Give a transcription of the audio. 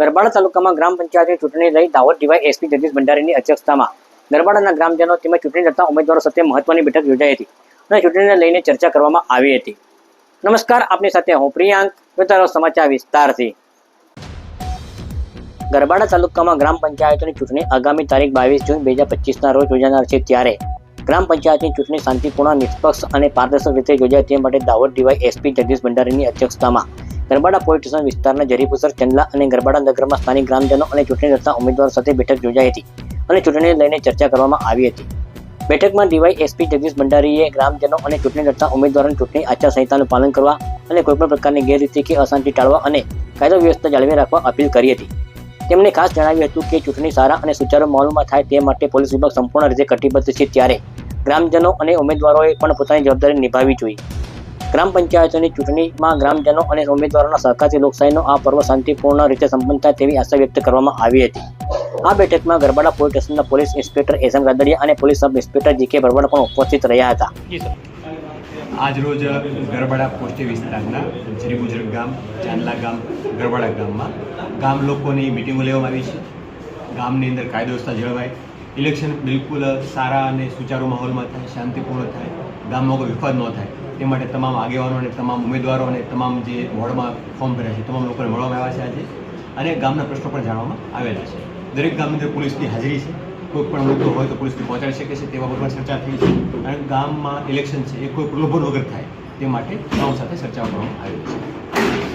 ગરબાડા તાલુકામાં ગ્રામ પંચાયતની ચૂંટણી લઈ Dahod D Y SP Jagdish ભંડારીની અધ્યક્ષતામાં ગરબાડાના ગ્રામજનો તેમજ ચૂંટણી લડતા ઉમેદવારો સાથે મહત્વની બેઠક યોજાઈ હતી અને ચૂંટણીને લઈને ચર્ચા કરવામાં આવી હતી. નમસ્કાર, આપની સાથે હું પ્રિયાંક વિતારો સમાચાર વિસ્તારથી. ગરબાડા તાલુકામાં ગ્રામ પંચાયતોની ચૂંટણી આગામી તારીખ બાવીસ જૂન બે હજાર પચીસના રોજ યોજાનાર છે ત્યારે ગ્રામ પંચાયતની ચૂંટણી શાંતિપૂર્ણ, નિષ્પક્ષ અને પારદર્શક રીતે યોજાય તે માટે Dahod D Y SP Jagdish ભંડારીની અધ્યક્ષતામાં ગરબાડા પોલીસ સ્ટેશન વિસ્તારના જરીપુસર, ચંદલા અને ગરબાડા નગરમાં સ્થાનિક ગ્રામજનો અને ચૂંટણી લડતા ઉમેદવારો સાથે બેઠક યોજાઈ હતી અને ચૂંટણીને લઈને ચર્ચા કરવામાં આવી હતી. બેઠકમાં ડીવાય એસપી જગદીશ ભંડારીએ ગ્રામજનો અને ચૂંટણી લડતા ઉમેદવારોને ચૂંટણી આચારસંહિતાનું પાલન કરવા અને કોઈપણ પ્રકારની ગેરરીતિ કે અશાંતિ ટાળવા અને કાયદો વ્યવસ્થા જાળવી રાખવા અપીલ કરી હતી. તેમણે ખાસ જણાવ્યું હતું કે ચૂંટણી સારા અને સુચારુ માહોલમાં થાય તે માટે પોલીસ વિભાગ સંપૂર્ણ રીતે કટિબદ્ધ છે ત્યારે ગ્રામજનો અને ઉમેદવારોએ પણ પોતાની જવાબદારી નિભાવવી જોઈએ. ગ્રામ પંચાયતોની ચૂંટણીમાં ગ્રામજનો અને ઉમેદવારોના સહકારથી લોકશાહીનો આ પર્વ શાંતિપૂર્ણ રીતે સંપન્ન થાય તેવી આશા વ્યક્ત કરવામાં આવી હતી. આ બેઠકમાં ગરબાડા પોલીસ સ્ટેશનના police inspector S M Gadadiya અને police sub inspector G K Barvada પણ ઉપસ્થિત રહ્યા હતા. આજરોજ ગરબાડા પોસ્ટે વિસ્તારના શ્રી જરીબુજર ગામ ચાંદલા ગામ ગરબાડા ગામમાં ગામ લોકોની મિટિંગો લેવામાં આવી છે. ગામની અંદર કાયદો વ્યવસ્થા જળવાય ઇલેક્શન બિલકુલ સારા અને સુચારુ માહોલમાં થાય શાંતિપૂર્ણ થાય ગામમાં કોઈ વિવાદ ન થાય. તે માટે તમામ આગેવાનો અને તમામ ઉમેદવારો અને તમામ જે વોર્ડમાં ફોર્મ ભર્યા છે, તમામ લોકોને મળવામાં આવ્યા છે આજે અને ગામના પ્રશ્નો પણ જાણવામાં આવેલા છે. દરેક ગામની અંદર પોલીસની હાજરી છે. કોઈ પણ મુદ્દો હોય તો પોલીસને પહોંચાડી શકે છે તે બાબત પર ચર્ચા થઈ છે. અને ગામમાં ઇલેક્શન છે, એ કોઈ પ્રલોભન વગર થાય તે માટે ગામ સાથે ચર્ચા કરવામાં આવી છે.